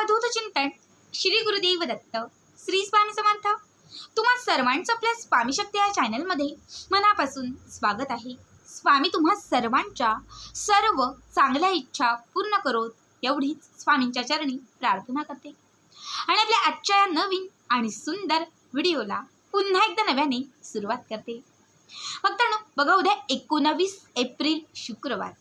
अवधूत चिंतन श्री गुरुदेव दत्त श्री स्वामी समर्थ. तुम्हा सर्वांचं आपल्या स्वामी शक्ती या चॅनलमध्ये मनापासून स्वागत आहे. स्वामी तुम्हा सर्वांच्या सर्व चांगल्या इच्छा पूर्ण करोत एवढीच स्वामींच्या चरणी प्रार्थना करते. आणि आपल्या आजच्या या नवीन आणि सुंदर व्हिडिओला पुन्हा एकदा नव्याने सुरुवात करते. फक्त बघा उद्या एकोणावीस एप्रिल शुक्रवार.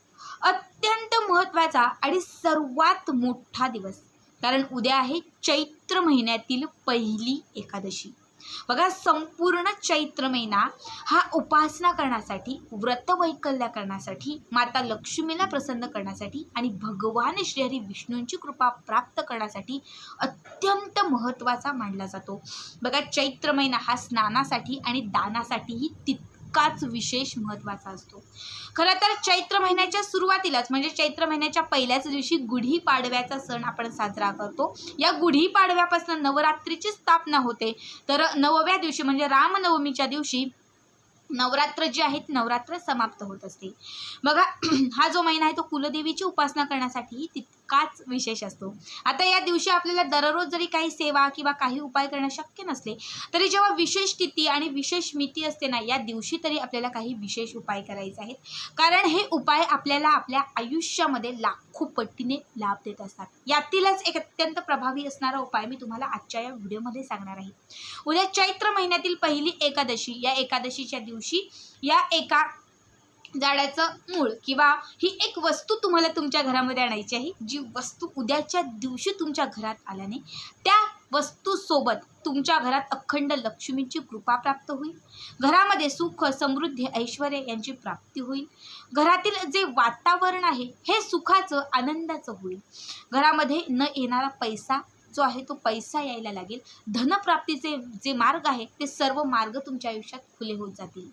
अत्यंत महत्त्वाचा आणि सर्वात मोठा दिवस. कारण उद्या आहे चैत्र महिन्यातील पहिली एकादशी. बघा संपूर्ण चैत्र महिना हा उपासना करण्यासाठी व्रतवैकल्य करण्यासाठी माता लक्ष्मीला प्रसन्न करण्यासाठी आणि भगवान श्रीहरी विष्णूंची कृपा प्राप्त करण्यासाठी अत्यंत महत्त्वाचा मानला जातो. बघा चैत्र महिना हा स्नानासाठी आणि दानासाठीही तितकाच विशेष महत्त्वाचा असतो. खरं तर चैत्र महिन्याच्या सुरुवातीलाच म्हणजे चैत्र महिन्याच्या पहिल्याच दिवशी गुढीपाडव्याचा सण आपण साजरा करतो. या गुढीपाडव्यापासून नवरात्रीची स्थापना होते. तर नवव्या दिवशी म्हणजे रामनवमीच्या दिवशी नवरात्र जे आहेत नवरात्र समाप्त होत असते. बघा हा जो महिना आहे तो कुलदेवीची उपासना करण्यासाठीही काच विशेष असतो. आता या दिवशी आपल्याला दररोज जरी काही सेवा किंवा काही उपाय करणं शक्य नसले तरी जेव्हा विशेष तिथी आणि विशेष मिती असते ना या दिवशी तरी आपल्याला काही विशेष उपाय करायचे आहेत. कारण हे उपाय आपल्याला आपल्या आयुष्यामध्ये लाखो पट्टीने लाभ देत असतात. यातीलच एक अत्यंत प्रभावी असणारा उपाय मी तुम्हाला आजच्या या व्हिडिओमध्ये सांगणार आहे. उद्या चैत्र महिन्यातील पहिली एकादशी या एकादशीच्या दिवशी या एका झाडाचं मूळ किंवा ही एक वस्तू तुम्हाला तुमच्या घरामध्ये आणायची आहे जी वस्तू उद्याच्या दिवशी तुमच्या घरात आल्याने त्या वस्तूसोबत तुमच्या घरात अखंड लक्ष्मीची कृपा प्राप्त होईल. घरामध्ये सुख समृद्धी ऐश्वर यांची प्राप्ती होईल. घरातील जे वातावरण आहे हे सुखाचं आनंदाचं होईल. घरामध्ये न येणारा पैसा जो आहे तो पैसा यायला लागेल. धनप्राप्तीचे जे मार्ग आहे ते सर्व मार्ग तुमच्या आयुष्यात खुले होत जातील.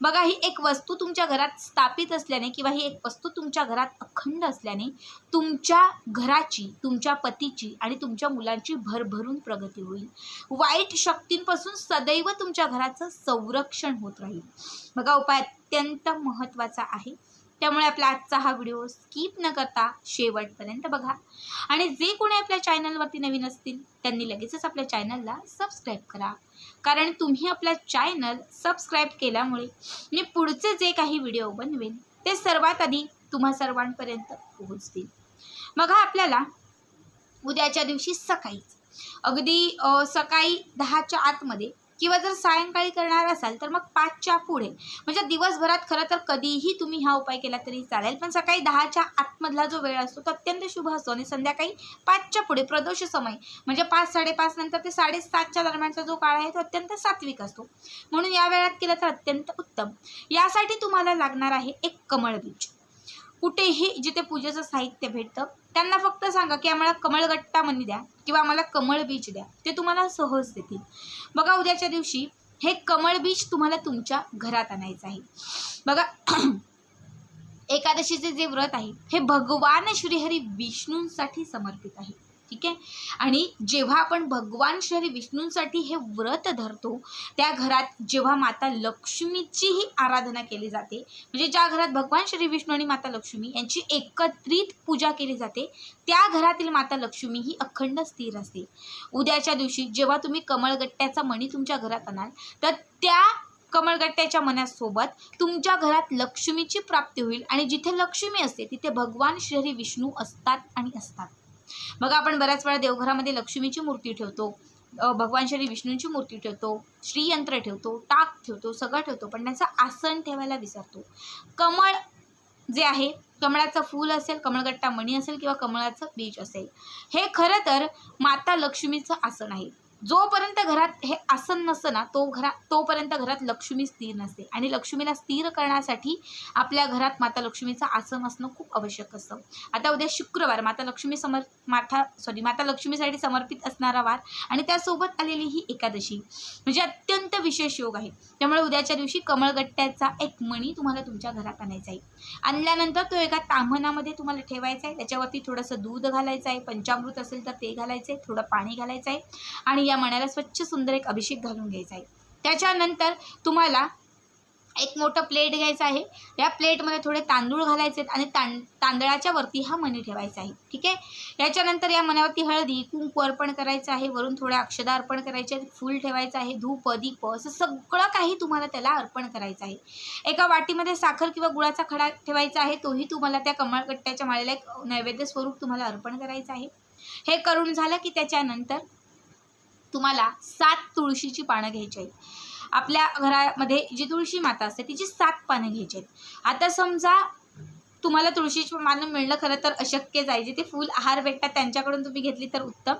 बघा ही एक वस्तू तुमच्या घरात स्थापित असल्याने किंवा ही एक वस्तू तुमच्या घरात अखंड असल्याने तुमच्या घराची तुमच्या पतीची आणि तुमच्या मुलांची भरभरून प्रगती होईल. वाईट शक्तींपासून सदैव तुमच्या घराचं संरक्षण होत राहील. बघा उपाय अत्यंत महत्त्वाचा आहे. त्यामुळे आपला आजचा हा व्हिडिओ स्किप न करता शेवटपर्यंत बघा. आणि जे कोणी आपल्या चॅनलवरती नवीन असतील त्यांनी लगेचच आपल्या चॅनलला सबस्क्राईब करा. कारण तुम्ही आपला चॅनल सबस्क्राईब केल्यामुळे मी पुढचे जे काही व्हिडिओ बनवेन ते सर्वात आधी तुम्हा सर्वांपर्यंत पोहोचतील. बघा आपल्याला उद्याच्या दिवशी सकाळीच. अगदी सकाळी दहाच्या आतमध्ये किंवा जर सायंकाळी करणार असाल तर मग पाचच्या पुढे. म्हणजे दिवसभरात खरं तर कधीही तुम्ही हा उपाय केला तरी चालेल. पण सकाळी दहाच्या आतमधला जो वेळ असतो तो अत्यंत शुभ असतो आणि संध्याकाळी पाचच्या पुढे प्रदोष समय. म्हणजे पाच साडेपाच नंतर ते साडेसातच्या दरम्यानचा जो काळ आहे तो अत्यंत सात्विक असतो. म्हणून या वेळात केलं तर अत्यंत उत्तम. यासाठी तुम्हाला लागणार आहे एक कमळ बीज. कुठेही जिथे पूजेचं साहित्य भेटतं त्यांना फक्त सांगा की आम्हाला कमळगट्टा मनी द्या किंवा आम्हाला कमळ बीज द्या. ते तुम्हाला सहज देतील. बघा उद्याच्या दिवशी हे कमळ बीज तुम्हाला तुमच्या घरात आणायचं आहे. बघा एकादशीचे जे व्रत आहे हे भगवान श्रीहरी विष्णूंसाठी समर्पित आहे. ठीक आहे? आणि जेव्हा आपण भगवान श्री विष्णूंसाठी हे व्रत धरतो त्या घरात जेव्हा माता लक्ष्मीचीही आराधना केली जाते म्हणजे ज्या घरात भगवान श्री विष्णू आणि माता लक्ष्मी यांची एकत्रित पूजा केली जाते त्या घरातील माता लक्ष्मी ही अखंड स्थिर असते. उद्याच्या दिवशी जेव्हा तुम्ही कमळगट्ट्याचा मणी तुमच्या घरात आणाल तर त्या कमळगट्ट्याच्या मनासोबत तुमच्या घरात लक्ष्मीची प्राप्ती होईल आणि जिथे लक्ष्मी असते तिथे भगवान श्री विष्णू असतात आणि असतात. मग आपण बऱ्याच वेळा देवघरामध्ये लक्ष्मीची मूर्ती ठेवतो भगवान श्री विष्णूंची मूर्ती ठेवतो श्रीयंत्र ठेवतो टाक ठेवतो सगळं ठेवतो पण त्याचं आसन ठेवायला विसरतो. कमळ जे आहे कमळाचं फूल असेल कमळगट्टा मणी असेल किंवा कमळाचं बीज असेल हे खरं तर माता लक्ष्मीचं आसन आहे. जोपर्यंत घरात हे आसन नसतं ना तो घरा तोपर्यंत घरात लक्ष्मी स्थिर नसते. आणि लक्ष्मीला स्थिर करण्यासाठी आपल्या घरात माता लक्ष्मीचं आसन असणं खूप आवश्यक असतं. आता उद्या शुक्रवार माता लक्ष्मी समर माता सॉरी माता लक्ष्मीसाठी समर्पित असणारा वार आणि त्यासोबत आलेली ही एकादशी. म्हणजे अत्यंत विशेष योग आहे. त्यामुळे उद्याच्या दिवशी कमळगट्ट्याचा एक मणी तुम्हाला तुमच्या घरात आणायचा आहे. आणल्यानंतर तो एका ताम्हणामध्ये तुम्हाला ठेवायचा आहे. त्याच्यावरती थोडंसं दूध घालायचं आहे. पंचामृत असेल तर ते घालायचं आहे. थोडं पाणी घालायचं आहे. आणि या मण्याला स्वच्छ सुंदर एक अभिषेक घालून घ्यायचा आहे. त्याच्यानंतर तुम्हाला एक मोठं प्लेट घ्यायचं आहे. या प्लेटमध्ये थोडे तांदूळ घालायचे आहेत आणि तां तांदळाच्या वरती हा मणी ठेवायचा आहे. ठीक आहे? याच्यानंतर या मण्यावरती हळदी कुंकू अर्पण करायचं आहे. वरून थोड्या अक्षदा अर्पण करायचे आहेत. फूल ठेवायचं आहे. धूप दीप असं सगळं काही तुम्हाला त्याला अर्पण करायचं आहे. एका वाटीमध्ये साखर किंवा गुळाचा खडा ठेवायचा आहे. तोही तुम्हाला त्या कमळकट्ट्याच्या माळेला एक नैवेद्य स्वरूप तुम्हाला अर्पण करायचं आहे. हे करून झालं की त्याच्यानंतर तुम्हाला सात तुळशीची पानं घ्यायची आहेत. आपल्या घरामध्ये जी तुळशी माता असते तिची सात पानं घ्यायची आहेत. आता समजा तुम्हाला तुळशीची पानं मिळणं खरं तर अशक्यच आहे. जिथे फुल आहार भेटतात त्यांच्याकडून तुम्ही घेतली तर उत्तम.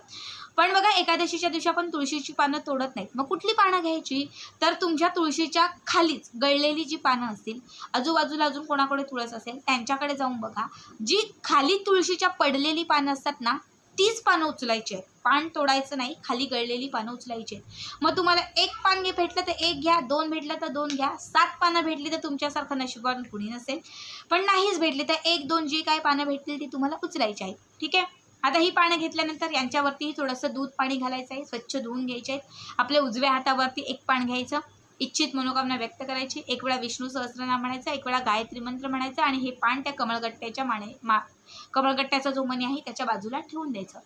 पण बघा एकादशीच्या दिवशी आपण तुळशीची पानं तोडत नाहीत. मग कुठली पानं घ्यायची? तर तुमच्या तुळशीच्या खालीच गळलेली जी पानं असतील आजूबाजूला अजून कोणाकडे तुळस असेल त्यांच्याकडे जाऊन बघा. जी खाली तुळशीच्या पडलेली पानं असतात ना तीच पानं उचलायची आहेत. पान तोडायचं नाही खाली गळलेली पानं उचलायची आहेत. मग तुम्हाला एक पान घे भेटलं तर एक घ्या दोन भेटलं तर दोन घ्या. सात पानं भेटली तर तुमच्यासारखं नशिबान कुणी नसेल. पण नाहीच भेटली तर एक दोन जी काय पानं भेटतील ती तुम्हाला उचलायची आहेत. ठीक आहे? आता ही पानं घेतल्यानंतर यांच्यावरतीही थोडंसं दूध पाणी घालायचं आहे. स्वच्छ धुवून घ्यायचे आहेत. आपल्या उजव्या हातावरती एक पान घ्यायचं. इच्छित मनोकामना व्यक्त करायची. एक वेळा विष्णू सहस्रनाम म्हणायचा एक वेळा गायत्री मंत्र म्हणायचं आणि हे पान त्या कमळगट्ट्याच्या माने मा कमळगट्ट्याचा जो मणी आहे त्याच्या बाजूला ठेवून द्यायचं.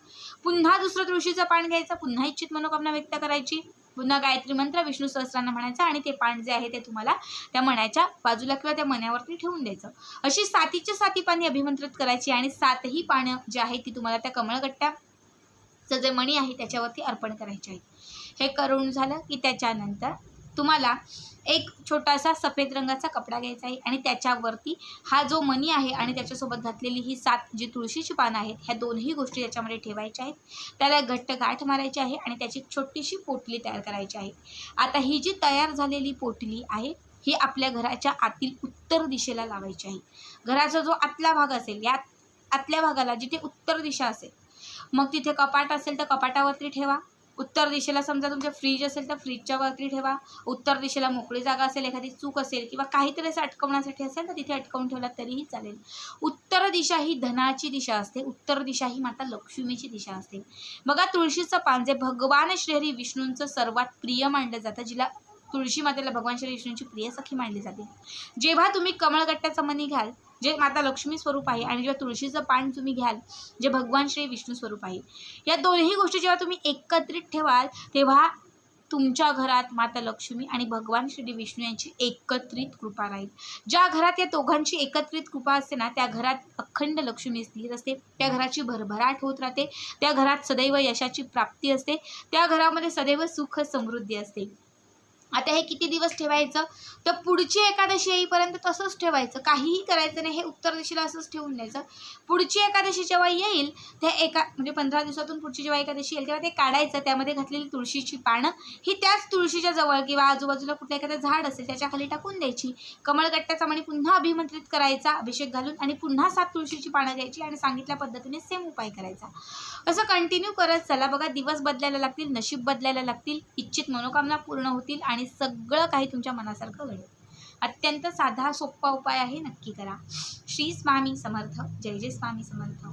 पुन्हा दुसरं तुळशीचं पान घ्यायचं. पुन्हा इच्छित मनोकामना व्यक्त करायची. पुन्हा गायत्री मंत्र विष्णू सहस्रांना म्हणायचं आणि ते पान जे आहे ते तुम्हाला त्या मण्याच्या बाजूला किंवा त्या मण्यावरती ठेवून द्यायचं. अशी सातीच्या साती पाणी अभिमंत्रित करायची आणि सातही पानं जी आहे ती तुम्हाला त्या कमळगट्ट्याचं जे मणी आहे त्याच्यावरती अर्पण करायचे आहेत. हे करून झालं की त्याच्यानंतर तुम्हाला एक छोटासा सफेद रंगाचा कपडा घ्यायचा आहे आणि त्याच्यावरती हा जो मणी आहे आणि त्याच्यासोबत घातलेली ही सात जी तुळशीची पानं आहेत ह्या दोनही गोष्टी त्याच्यामध्ये ठेवायच्या आहेत. त्याला घट्ट गाठ मारायची आहे आणि त्याची एक छोटीशी पोटली तयार करायची आहे. आता ही जी तयार झालेली पोटली आहे ही आपल्या घराच्या आतील उत्तर दिशेला लावायची आहे. घराचा जो आतला भाग असेल या आतल्या भागाला जिथे उत्तर दिशा असेल मग तिथे कपाट असेल तर कपाटावरती ठेवा. उत्तर दिशेला समजा तुमचं फ्रीज असेल तर फ्रीजच्या वरती ठेवा. उत्तर दिशेला मोकळी जागा असेल एखादी चूक असेल किंवा काहीतरी असं अटकवण्यासाठी असेल तर तिथे अटकवून ठेवला तरीही चालेल. उत्तर दिशा ही धनाची दिशा असते. उत्तर दिशा ही माता लक्ष्मीची दिशा असते. बघा तुळशीचं पान जे भगवान श्रीहरी विष्णूंचं सर्वात प्रिय मानलं जातं जिला तुळशी मातेला भगवान श्री विष्णूंची प्रिय सखी मानली जाते. जेव्हा तुम्ही कमळगट्ट्याचं मनी घ्याल जे माता लक्ष्मी स्वरूप आहे आणि जेव्हा तुळशीचं पान तुम्ही घ्याल जे भगवान श्री विष्णू स्वरूप आहे. या दोन्ही गोष्टी जेव्हा तुम्ही एकत्रित ठेवाल तेव्हा तुमच्या घरात माता लक्ष्मी आणि भगवान श्री विष्णू यांची एकत्रित कृपा राहील. ज्या घरात या दोघांची एकत्रित कृपा असते ना त्या घरात अखंड लक्ष्मी स्थिर असते त्या घराची भरभराट होत राहते त्या घरात सदैव यशाची प्राप्ती असते त्या घरामध्ये सदैव सुख समृद्धी असते. आता हे किती दिवस ठेवायचं? तर पुढची एकादशी येईपर्यंत तसंच ठेवायचं. काहीही करायचं नाही हे उत्तर दिशेला असंच ठेवून द्यायचं. पुढची एकादशी जेव्हा येईल ते एका म्हणजे पंधरा दिवसातून पुढची जेव्हा एकादशी येईल तेव्हा ते काढायचं त्यामध्ये घातलेली तुळशीची पानं. ही त्याच तुळशीच्या जवळ किंवा आजूबाजूला कुठलं एखादं झाड असेल त्याच्याखाली टाकून द्यायची. कमळगट्ट्याचा मणी पुन्हा अभिमंत्रित करायचा अभिषेक घालून आणि पुन्हा सात तुळशीची पानं घ्यायची आणि सांगितल्या पद्धतीने सेम उपाय करायचा. असं कंटिन्यू करत चला बघा दिवस बदलायला लागतील नशीब बदलायला लागतील इच्छित मनोकामना पूर्ण होतील आणि आणि सगळं काही तुमच्या मनासारखं घडेल. अत्यंत साधा सोपा उपाय आहे नक्की करा. श्री स्वामी समर्थ. जय जय स्वामी समर्थ.